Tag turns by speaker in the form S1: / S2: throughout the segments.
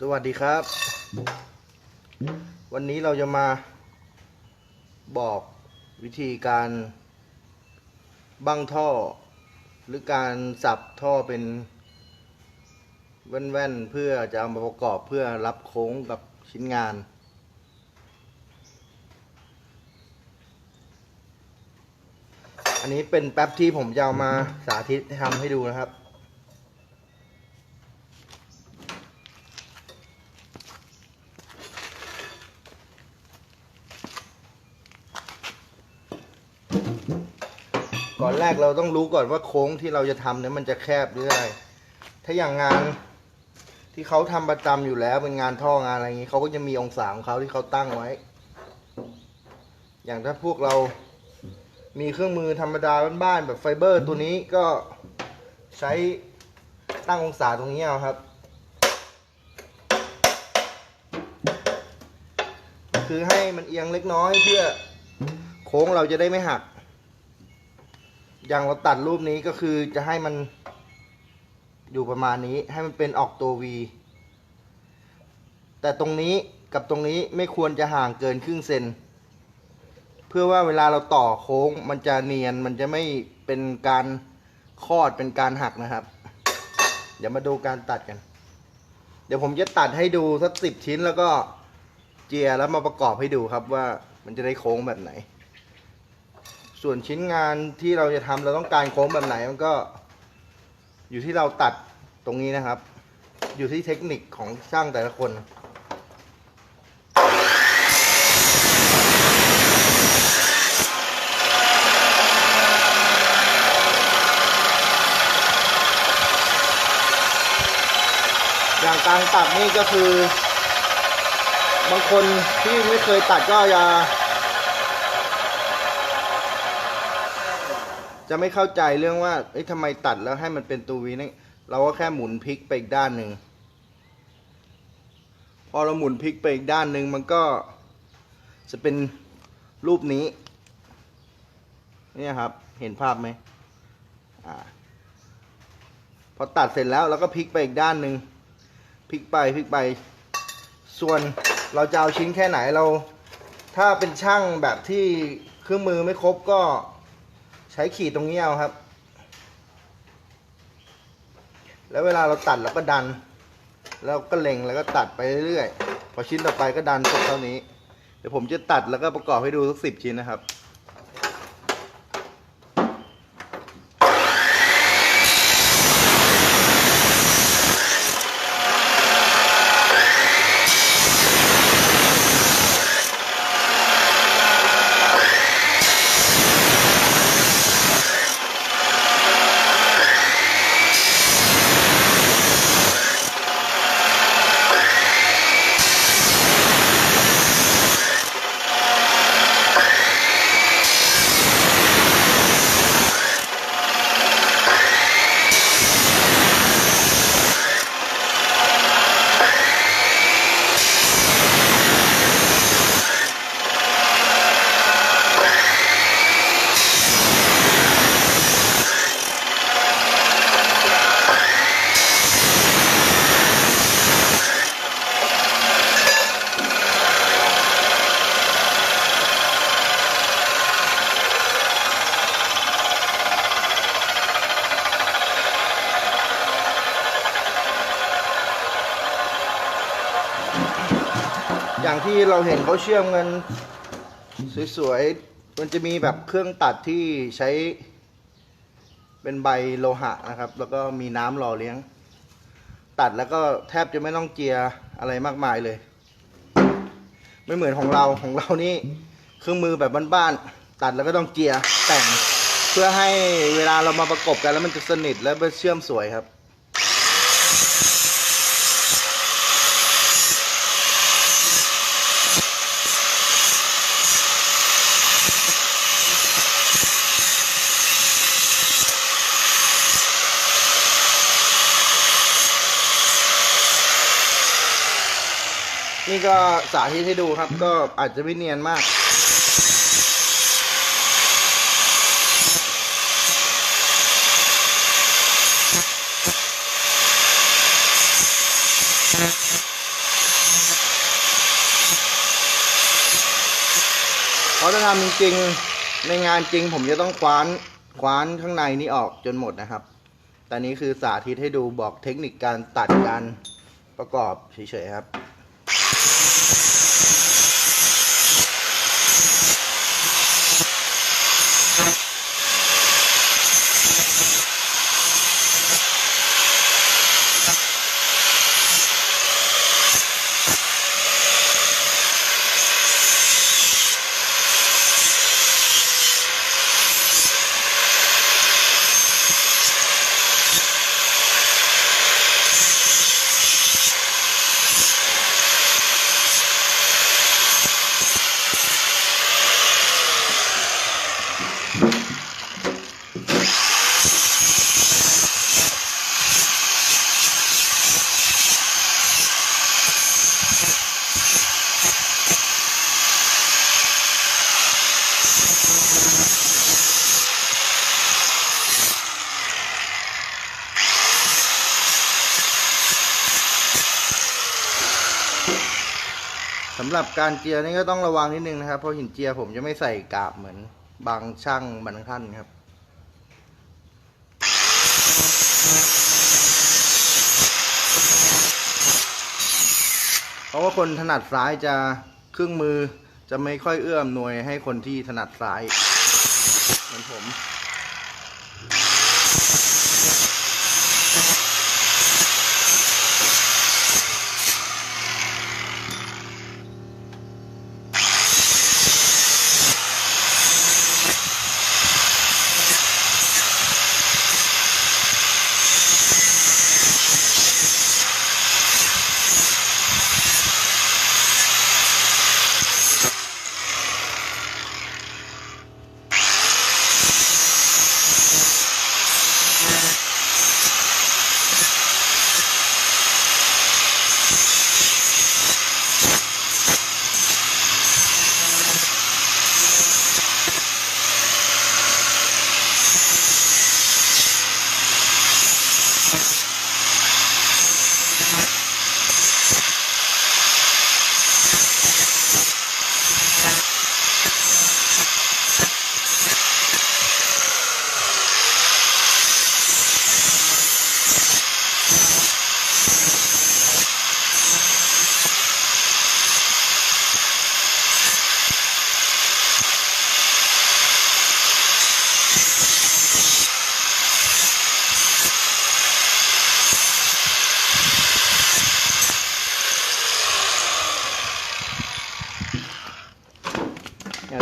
S1: สวัสดีครับ วันนี้เราจะมาบอกวิธีการบั้งท่อ หรือการสับท่อเป็นแว่นๆ เพื่อจะเอามาประกอบเพื่อรับโค้งกับชิ้นงาน อันนี้เป็นแป๊บที่ผมจะเอามาสาธิตทำให้ดูนะครับ อนแรกเราต้องรู้ก่อนว่าโค้งที่เราจะทำเนี่ยมันจะแคบหรืออะไร ถ้าอย่างงานที่เขาทำประจำอยู่แล้วเป็นงานท่องานอะไรอย่างนี้เขาก็จะมีองศาของเขาที่เขาตั้งไว้ อย่างถ้าพวกเรามีเครื่องมือธรรมดาบ้านๆแบบไฟเบอร์ตัวนี้ก็ใช้ตั้งองศาตรงนี้เอาครับ คือให้มันเอียงเล็กน้อยเพื่อโค้งเราจะได้ไม่หัก อย่างเราตัดรูปนี้ก็คือจะให้มันอยู่ประมาณนี้ให้มันเป็นออกตัว V แต่ตรงนี้กับตรงนี้ไม่ควรจะห่างเกินครึ่งเซนเพื่อว่าเวลาเราต่อโค้งมันจะเนียนมันจะไม่เป็นการคอดเป็นการหักนะครับ เดี๋ยวมาดูการตัดกัน เดี๋ยวผมจะตัดให้ดูสักสิบชิ้นแล้วก็เจียแล้วมาประกอบให้ดูครับว่ามันจะได้โค้งแบบไหน ส่วนชิ้นงานที่เราจะทำเราต้องการโค้งแบบไหนมันก็ อยู่ที่เราตัดตรงนี้นะครับ อยู่ที่เทคนิคของช่างแต่ละคนอย่างการตัดนี่ก็คือ บางคนที่ไม่เคยตัดก็จะ จะไม่เข้าใจเรื่องว่าเอ้ยทำไมตัดแล้วให้มันเป็นตัววีนี่เราก็แค่หมุนพลิกไปอีกด้านหนึ่งพอเราหมุนพลิกไปอีกด้านหนึ่งมันก็จะเป็นรูปนี้ เนี่ยครับ เห็นภาพไหมอ่าพอตัดเสร็จแล้วเราก็พลิกไปอีกด้านหนึ่งพลิกไปพลิกไป ส่วนเราจะเอาชิ้นแค่ไหนเรา ถ้าเป็นช่างแบบที่เครื่องมือไม่ครบก็ ช้ขีดตรงนี้เอาครับ แล้วเวลาเราตัดเราก็ดัน แล้วก็เล็งแล้วก็ตัดไปเรื่อยๆ พอชิ้นต่อไปก็ดันจบเท่านี้ เดี๋ยวผมจะตัดแล้วก็ประกอบให้ดูสักสิบชิ้นนะครับ เราเห็นเขาเชื่อมกันสวยๆ มันจะมีแบบเครื่องตัดที่ใช้เป็นใบโลหะนะครับ แล้วก็มีน้ำหล่อเลี้ยง ตัดแล้วก็แทบจะไม่ต้องเจียอะไรมากมายเลย ไม่เหมือนของเราของเรานี่เครื่องมือแบบบ้านๆตัดแล้วก็ต้องเจียแต่ง เพื่อให้เวลาเรามาประกบกันแล้วมันจะสนิทและเชื่อมสวยครับ ก็สาธิตให้ดูครับ ก็อาจจะไม่เนียนมากเพราะถ้าทำจริงๆในงานจริงผมจะต้องคว้านคว้านข้างในนี้ออกจนหมดนะครับ แต่นี้คือสาธิตให้ดูบอกเทคนิคการตัดการประกอบเฉยๆครับ หรับการเจียนี่ก็ต้องระวังนิดนึงนะครับ เพราะหินเจียผมจะไม่ใส่กาบเหมือนบางช่างบางท่านครับเพราะว่าคนถนัดซ้ายจะเครื่องมือจะไม่ค่อยเอื้อมหน่วยให้คนที่ถนัดซ้ายเหมือนผม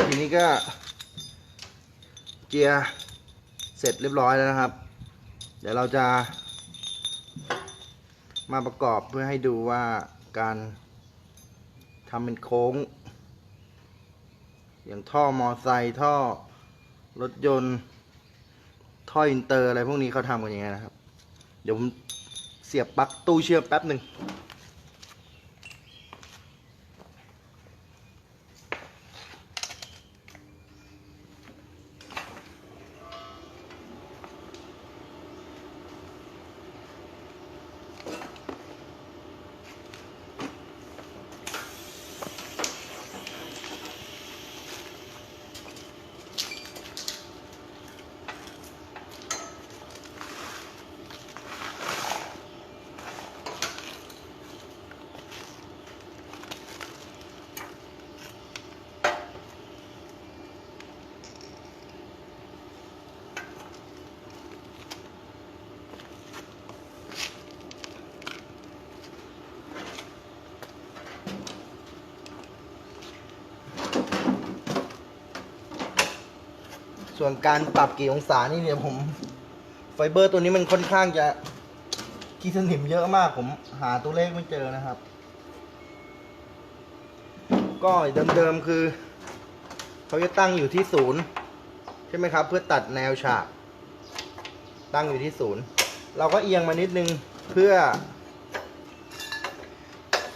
S1: ทีนี้ก็เจียร์เสร็จเรียบร้อยแล้วนะครับ เดี๋ยวเราจะมาประกอบเพื่อให้ดูว่าการทำเป็นโค้ง อย่างท่อมอไซค์ท่อ รถยนต์ท่ออินเตอร์อะไรพวกนี้เขาทำกันยังไงนะครับ เดี๋ยวผมเสียบปลั๊กตู้เชื่อมแป๊บหนึ่ง ส่วนการปรับกี่องศานี่เนี่ยผม ไฟเบอร์ตัวนี้มันค่อนข้างจะกีสนิมเยอะมาก ผมหาตัวเลขไม่เจอนะครับ ก็เดิมๆคือเขาจะตั้งอยู่ที่ศูนย์ใช่ไหมครับ เพื่อตัดแนวฉาก ตั้งอยู่ที่ศูนย์เราก็เอียงมานิดนึงเพื่อ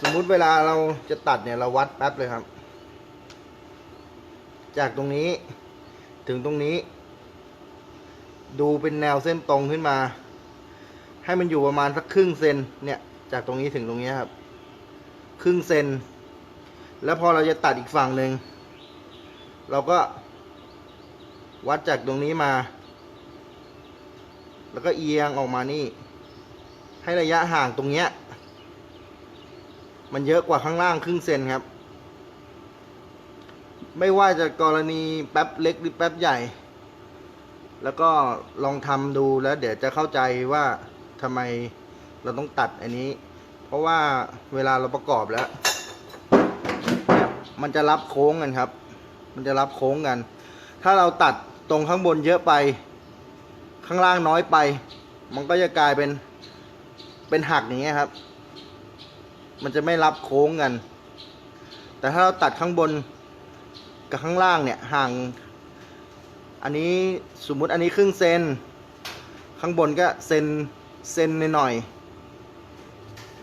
S1: สมมุติเวลาเราจะตัดเนี่ยเราวัดแป๊บเลยครับ จากตรงนี้ ถึงตรงนี้ ดูเป็นแนวเส้นตรงขึ้นมา ให้มันอยู่ประมาณสักครึ่งเซนเนี่ย จากตรงนี้ถึงตรงนี้ครับ ครึ่งเซน แล้วพอเราจะตัดอีกฝั่งหนึ่งเราก็ วัดจากตรงนี้มา แล้วก็เอียงออกมานี่ ให้ระยะห่างตรงเนี้ย มันเยอะกว่าข้างล่างครึ่งเซนครับ ไม่ว่าจะกรณีแป๊บเล็กหรือแป๊บใหญ่ แล้วก็ลองทำดูแล้วเดี๋ยวจะเข้าใจว่าทำไมเราต้องตัดอันนี้ เพราะว่าเวลาเราประกอบแล้วเนี่ยมันจะรับโค้งกันครับ มันจะรับโค้งกัน ถ้าเราตัดตรงข้างบนเยอะไป ข้างล่างน้อยไป มันก็จะกลายเป็นเป็นหักอย่างเงี้ยครับ มันจะไม่รับโค้งกัน แต่ถ้าเราตัดข้างบน กับข้างล่างเนี่ยห่าง อันนี้สมมุติอันนี้ครึ่งเซน ข้างบนก็เซนเซนหน่อย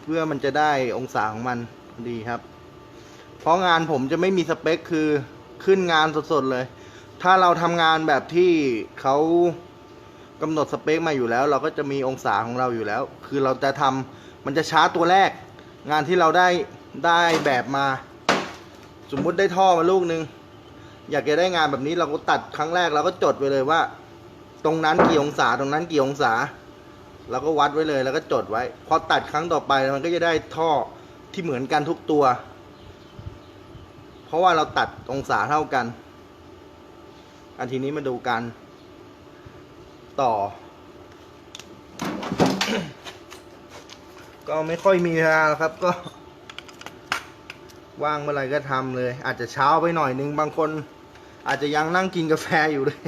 S1: เพื่อมันจะได้องศาของมันดีครับ เพราะงานผมจะไม่มีสเปคคือขึ้นงานสดๆเลย ถ้าเราทำงานแบบที่เขากำหนดสเปคมาอยู่แล้ว เราก็จะมีองศาของเราอยู่แล้ว คือเราจะทำมันจะช้าตัวแรก งานที่เราได้ได้แบบมา สมมุติได้ท่อมาลูกหนึ่ง อยากจะได้งานแบบนี้เราก็ตัดครั้งแรกเราก็จดไว้เลยว่า ตรงนั้นกี่องศาตรงนั้นกี่องศาเราก็วัดไว้เลยแล้วก็จดไว้ พอตัดครั้งต่อไปมันก็จะได้ท่อที่เหมือนกันทุกตัว เพราะว่าเราตัดองศาเท่ากัน อันทีนี้มาดูกัน ต่อ ก็ไม่ค่อยมีเวลาครับก็ว่างเมื่อไรก็ทำเลย อาจจะเช้าไปหน่อยนึงบางคน อาจจะยังนั่งกินกาแฟอยู่เลย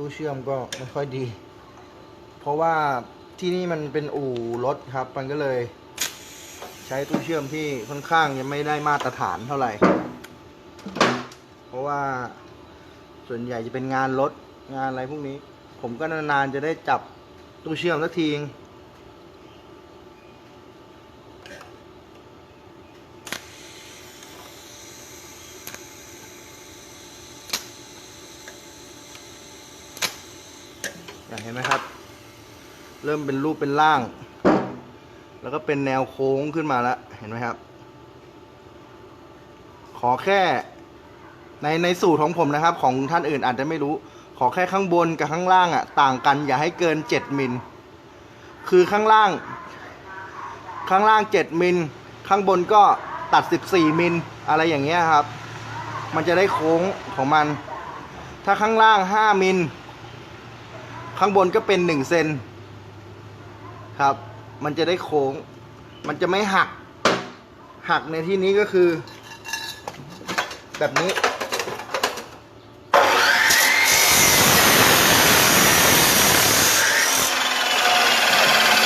S1: ตู้เชื่อมก็ไม่ค่อยดี เพราะว่าที่นี่มันเป็นอู่รถครับ มันก็เลย ใช้ตู้เชื่อมที่ค่อนข้างยังไม่ได้มาตรฐานเท่าไหร่ เพราะว่าส่วนใหญ่จะเป็นงานรถงานอะไรพวกนี้ ผมก็นานๆจะได้จับตู้เชื่อมสักทีนึงอย่างเห็นไหมครับ เริ่มเป็นรูปเป็นร่าง แล้วก็เป็นแนวโค้งขึ้นมาแล้วเห็นไหมครับ ขอแค่ในในสูตรของผมนะครับ ของท่านอื่นอาจจะไม่รู้ ขอแค่ข้างบนกับข้างล่างอะ ต่างกันอย่าให้เกินเจ็ดมิล คือข้างล่าง ข้างล่างเจ็ดมิล ข้างบนก็ตัดสิบสี่มิลอะไรอย่างเงี้ยครับ มันจะได้โค้งของมัน ถ้าข้างล่างห้ามิล ข้างบนก็เป็นหนึ่งเซน ครับ มันจะได้โค้ง มันจะไม่หัก หักในที่นี้ก็คือ แบบนี้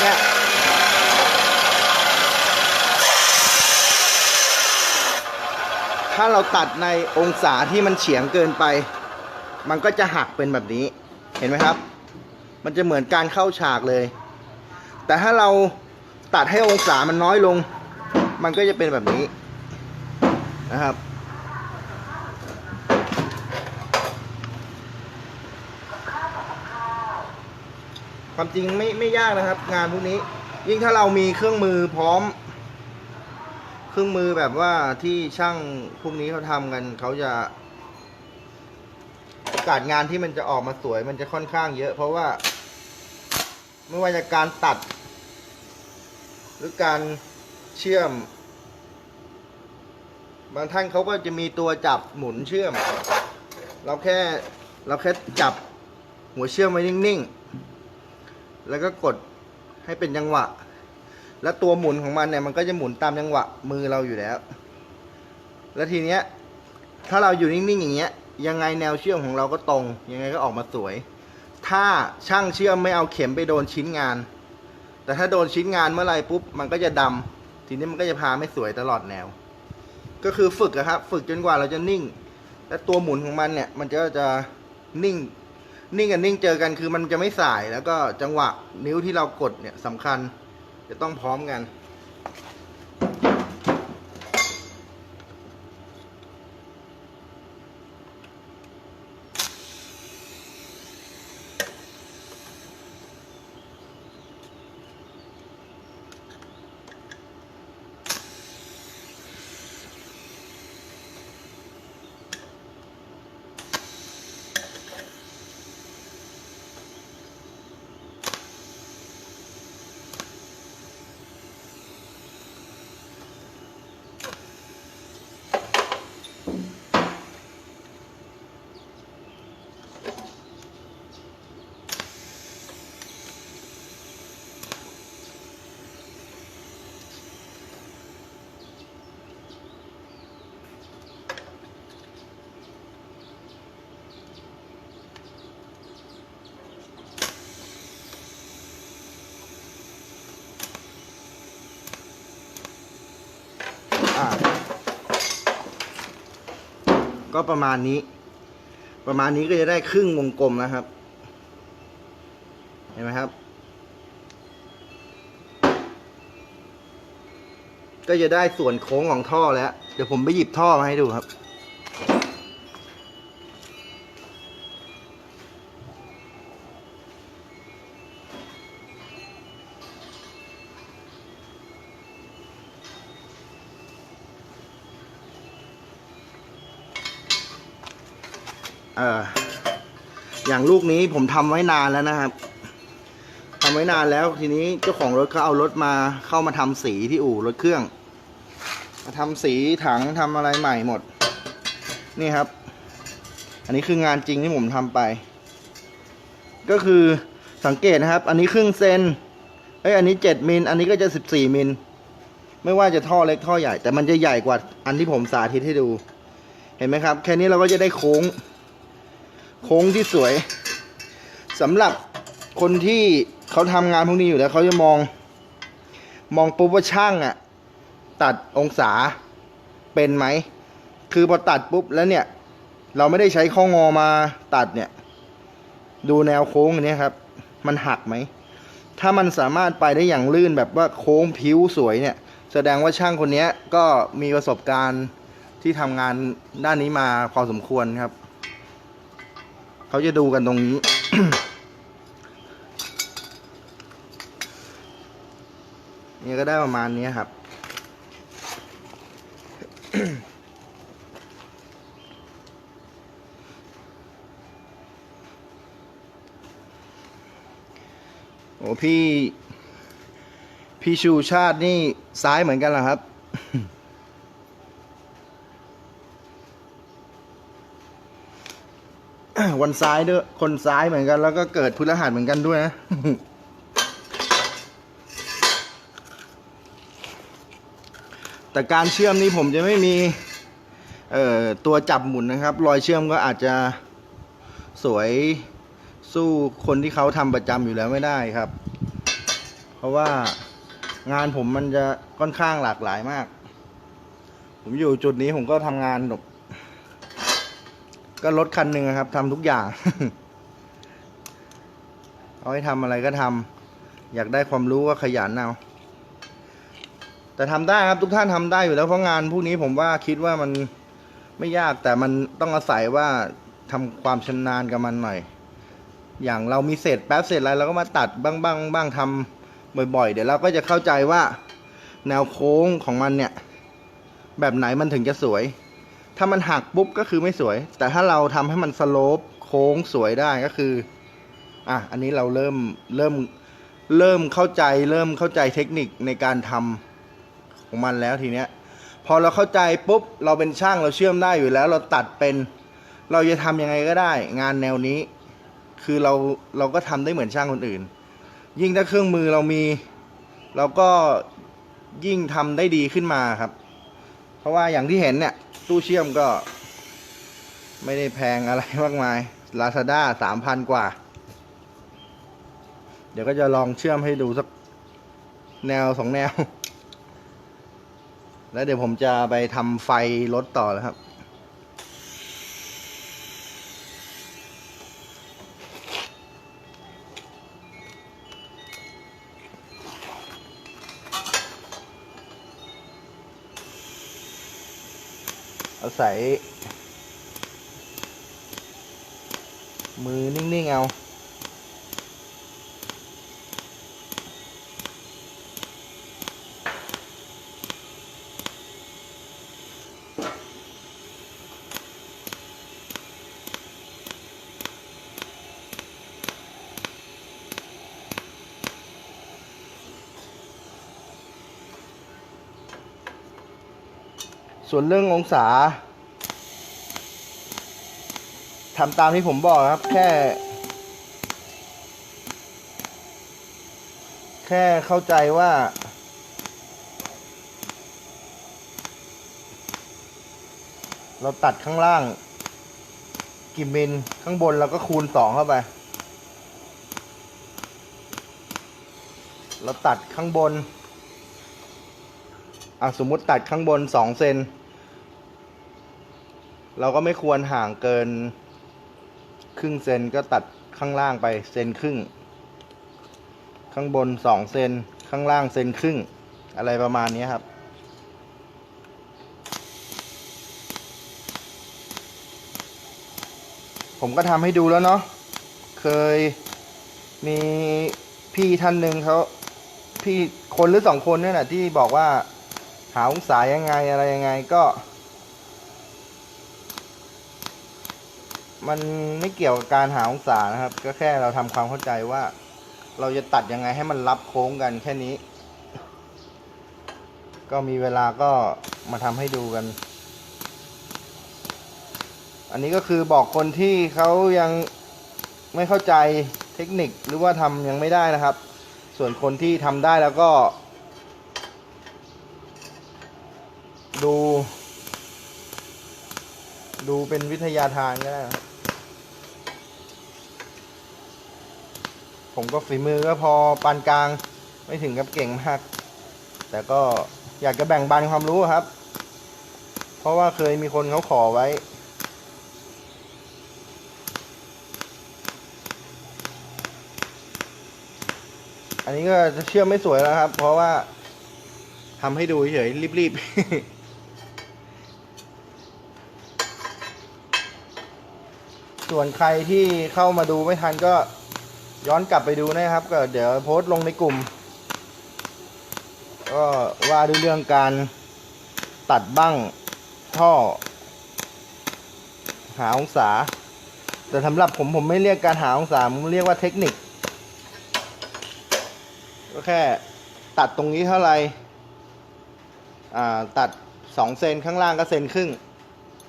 S1: เนี่ย ถ้าเราตัดในองศาที่มันเฉียงเกินไป มันก็จะหักเป็นแบบนี้ เห็นไหมครับ มันจะเหมือนการเข้าฉากเลย แต่ถ้าเราตัดให้องศามันน้อยลง มันก็จะเป็นแบบนี้นะครับ ความจริงไม่ไม่ยากนะครับ งานพวกนี้ ยิ่งถ้าเรามีเครื่องมือพร้อม เครื่องมือแบบว่าที่ช่างพวกนี้เขาทำกันเขาจะโอกาสงานที่มันจะออกมาสวยมันจะค่อนข้างเยอะ เพราะว่า ไม่ว่าจะการตัด หรือการเชื่อม บางท่านเขาก็จะมีตัวจับหมุนเชื่อม เราแค่เราแค่จับหัวเชื่อมไว้นิ่งๆ แล้วก็กดให้เป็นจังหวะ แล้วตัวหมุนของมันเนี่ยมันก็จะหมุนตามจังหวะมือเราอยู่แล้ว แล้วทีเนี้ยถ้าเราอยู่นิ่งๆอย่างเงี้ยยังไงแนวเชื่อมของเราก็ตรง ยังไงก็ออกมาสวย ถ้าช่างเชื่อมไม่เอาเข็มไปโดนชิ้นงาน แต่ถ้าโดนชิ้นงานเมื่อไรปุ๊บ มันก็จะดำทีนี้มันก็จะพาไม่สวยตลอดแนว ก็คือฝึกอะครับ ฝึกจนกว่าเราจะนิ่ง และตัวหมุนของมันเนี่ย มันจะจะนิ่ง นิ่งกับนิ่งเจอกันคือมันจะไม่สายแล้วก็จังหวะนิ้วที่เรากดเนี่ยสำคัญ จะต้องพร้อมกัน ก็ประมาณนี้ ประมาณนี้ก็จะได้ครึ่งวงกลมนะครับ เห็นไหมครับ ก็จะได้ส่วนโค้งของท่อแล้ว เดี๋ยวผมไปหยิบท่อมาให้ดูครับ กนี้ผมทำไว้นานแล้วนะครับทำไว้นานแล้วทีนี้เจ้าของรถเขาเอารถมาเข้ามาทำสีที่อู่รถเครื่อง มาทำสีถังทำอะไรใหม่หมด นี่ครับ อันนี้คืองานจริงที่ผมทำไป ก็คือสังเกตนะครับ อันนี้ครึ่งเซนเอ้ยอันนี้เจ็ดมิลอันนี้ก็จะสิบสี่มิลไม่ว่าจะท่อเล็กท่อใหญ่ แต่มันจะใหญ่กว่าอันที่ผมสาธิตให้ดู เห็นไหมครับ แค่นี้เราก็จะได้โค้ง โค้งที่สวย สำหรับคนที่เขาทำงานพวกนี้อยู่แล้วเขาจะมอง มองปุ๊บว่าช่างอะตัดองศาเป็นไหม คือพอตัดปุ๊บแล้วเนี่ย เราไม่ได้ใช้ข้องอมาตัดเนี่ย ดูแนวโค้งอันนี้ครับ มันหักไหม ถ้ามันสามารถไปได้อย่างลื่นแบบว่าโค้งผิวสวยเนี่ย แสดงว่าช่างคนนี้ก็มีประสบการณ์ที่ทำงานด้านนี้มาพอสมควรครับ เขาจะดูกันตรงนี้ นี่ก็ได้ประมาณนี้ครับ โอ้พี่ พี่ชูชาตินี่ซ้ายเหมือนกันเหรอครับ วันซ้ายด้วยคนซ้ายเหมือนกัน แล้วก็เกิดพฤหัสเหมือนกันด้วยนะแต่การเชื่อมนี้ผมจะไม่มีเอ่อตัวจับหมุนนะครับ รอยเชื่อมก็อาจจะสวยสู้คนที่เขาทำประจำอยู่แล้วไม่ได้ครับ เพราะว่างานผมมันจะค่อนข้างหลากหลายมาก ผมอยู่จุดนี้ผมก็ทำงานแบบ ก็รถคันหนึ่งครับทำทุกอย่าง เอาให้ทำอะไรก็ทำอยากได้ความรู้ก็ขยันเอาแต่ทำได้ครับทุกท่านทำได้อยู่แล้วเพราะงานพวกนี้ผมว่าคิดว่ามันไม่ยากแต่มันต้องอาศัยว่าทำความชำนาญกับมันหน่อย อย่างเรามีเศษแป๊บเศษอะไรเราก็มาตัดบ้างบ้างบ้างทำบ่อยๆ เดี๋ยวเราก็จะเข้าใจว่าแนวโค้งของมันเนี่ย แบบไหนมันถึงจะสวย ถ้ามันหักปุ๊บก็คือไม่สวย แต่ถ้าเราทำให้มันสโลปโค้งสวยได้ก็คือ อะ อันนี้เราเริ่มเริ่มเริ่มเข้าใจ เริ่มเข้าใจเทคนิคในการทำของมันแล้วทีเนี้ย พอเราเข้าใจปุ๊บเราเป็นช่างเราเชื่อมได้อยู่แล้ว เราตัดเป็น เราจะทำยังไงก็ได้ งานแนวนี้ คือเราเราก็ทำได้เหมือนช่างคนอื่น ยิ่งถ้าเครื่องมือเรามี เราก็ยิ่งทำได้ดีขึ้นมาครับ เพราะว่าอย่างที่เห็นเนี่ย ตู้เชื่อมก็ ไม่ได้แพงอะไรมากมาย Lazada สามพันกว่า เดี๋ยวก็จะลองเชื่อมให้ดูสักแนวสองแนว แล้วเดี๋ยวผมจะไปทำไฟรถต่อแล้วครับ อาศัย มือนิ่ง ๆ เอา ส่วนเรื่ององศาทำตามที่ผมบอกครับ แค่ แค่เข้าใจว่า เราตัดข้างล่างกี่มิลข้างบนเราก็คูณสองเข้าไป เราตัดข้างบนอะสมมติตัดข้างบนสองเซน เราก็ไม่ควรห่างเกิน ครึ่งเซนก็ตัดข้างล่างไปเซนครึ่ง ข้างบนสองเซนข้างล่างเซนครึ่ง อะไรประมาณนี้ครับผมก็ทำให้ดูแล้วเนาะ เคยมีพี่ท่านหนึ่งเขาพี่คนหรือสองคนเนี่ยแหละที่บอกว่าหาองศายังไงอะไรยังไงก็ มันไม่เกี่ยวกับการหาองศานะครับ ก็แค่เราทำความเข้าใจว่า เราจะตัดยังไงให้มันรับโค้งกันแค่นี้ ก็มีเวลาก็มาทำให้ดูกัน อันนี้ก็คือบอกคนที่เขายังไม่เข้าใจเทคนิคหรือว่าทำยังไม่ได้นะครับ ส่วนคนที่ทำได้แล้วก็ ดูดูเป็นวิทยาทานก็ได้นะครับ ผมก็ฝีมือก็พอปานกลางไม่ถึงกับเก่งมาก แต่ก็อยากจะแบ่งปันความรู้ครับ เพราะว่าเคยมีคนเขาขอไว้ อันนี้ก็จะเชื่อมไม่สวยแล้วครับ เพราะว่าทำให้ดูเฉยรีบๆส่วนใครที่เข้ามาดูไม่ทันก็ ย้อนกลับไปดูนะครับ ก็เดี๋ยวโพสต์ลงในกลุ่ม ก็ว่าด้วยเรื่องการตัดบั้งท่อ หาองศา แต่สำหรับผมผมไม่เรียกการหาองศาผมเรียกว่าเทคนิค ก็แค่ตัดตรงนี้เท่าไหร่ตัดสองเซนข้างล่างก็เซนครึ่ง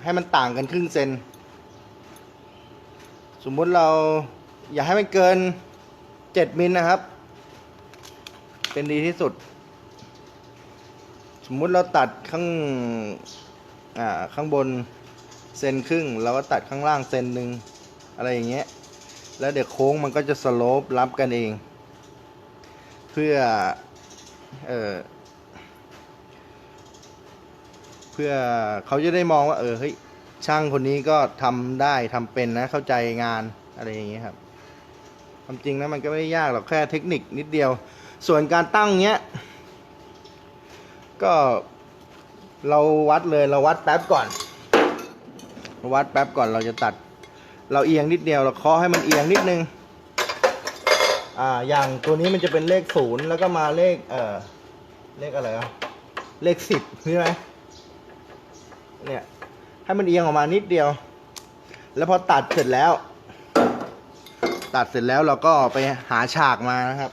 S1: ให้มันต่างกันครึ่งเซน สมมุติเรา อย่าให้มันเกินเจ็ดมิลนะครับ เป็นดีที่สุด สมมุติเราตัดข้างอ่าข้างบนเซนครึ่งเราก็ตัดข้างล่างเซนหนึ่งอะไรอย่างเงี้ยแล้วเดี๋ยวโค้งมันก็จะสโลปรับกันเอง เพื่อเออเพื่อเขาจะได้มองว่า เออเฮ้ยช่างคนนี้ก็ทำได้ทำเป็นนะเข้าใจงานอะไรอย่างเงี้ยครับ ความจริงนะมันก็ไม่ได้ยากหรอกแค่เทคนิคนิดเดียว ส่วนการตั้งเนี้ย ก็เราวัดเลยเราวัดแป๊บก่อน วัดแป๊บก่อนเราจะตัด เราเอียงนิดเดียวเราเคาะให้มันเอียงนิดนึง อ่าอย่างตัวนี้มันจะเป็นเลขศูนย์แล้วก็มาเลขเออเลขอะไรอะเลขสิบใช่ไหมเนี่ยให้มันเอียงออกมานิดเดียว แล้วพอตัดเสร็จแล้ว ตัดเสร็จแล้วเราก็ไปหาฉากมานะครับ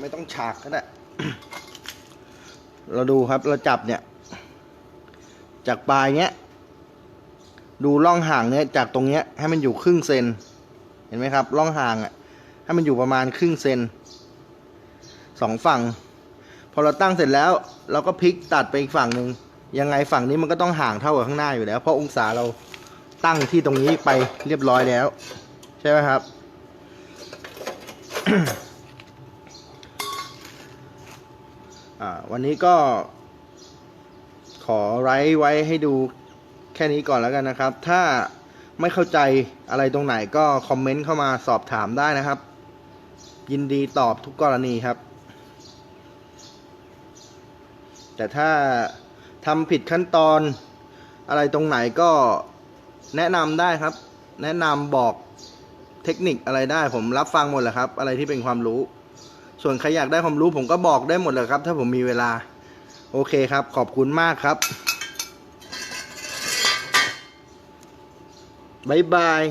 S1: ไม่ต้องฉากก็ได้ เราดูครับเราจับเนี่ย จากปลายเนี้ย ดูร่องห่างเนี้ยจากตรงเนี้ยให้มันอยู่ครึ่งเซน เห็นไหมครับร่องห่างอะให้มันอยู่ประมาณครึ่งเซนสองฝั่ง พอเราตั้งเสร็จแล้ว เราก็พลิกตัดไปอีกฝั่งหนึ่งยังไงฝั่งนี้มันก็ต้องห่างเท่ากับข้างหน้าอยู่แล้ว เพราะองศาเราตั้งที่ตรงนี้ไปเรียบร้อยแล้ว ใช่ไหมครับ วันนี้ก็ ขอไลฟ์ไว้ให้ดูแค่นี้ก่อนแล้วกันนะครับ ถ้าไม่เข้าใจอะไรตรงไหนก็คอมเมนต์เข้ามาสอบถามได้นะครับ ยินดีตอบทุกกรณีครับ แต่ถ้าทำผิดขั้นตอนอะไรตรงไหนก็แนะนำได้ครับ แนะนำบอกเทคนิคอะไรได้ผมรับฟังหมดแหละครับ อะไรที่เป็นความรู้ ส่วนใครอยากได้ความรู้ผมก็บอกได้หมดเลยครับ ถ้าผมมีเวลา โอเคครับ ขอบคุณมากครับบ๊ายบาย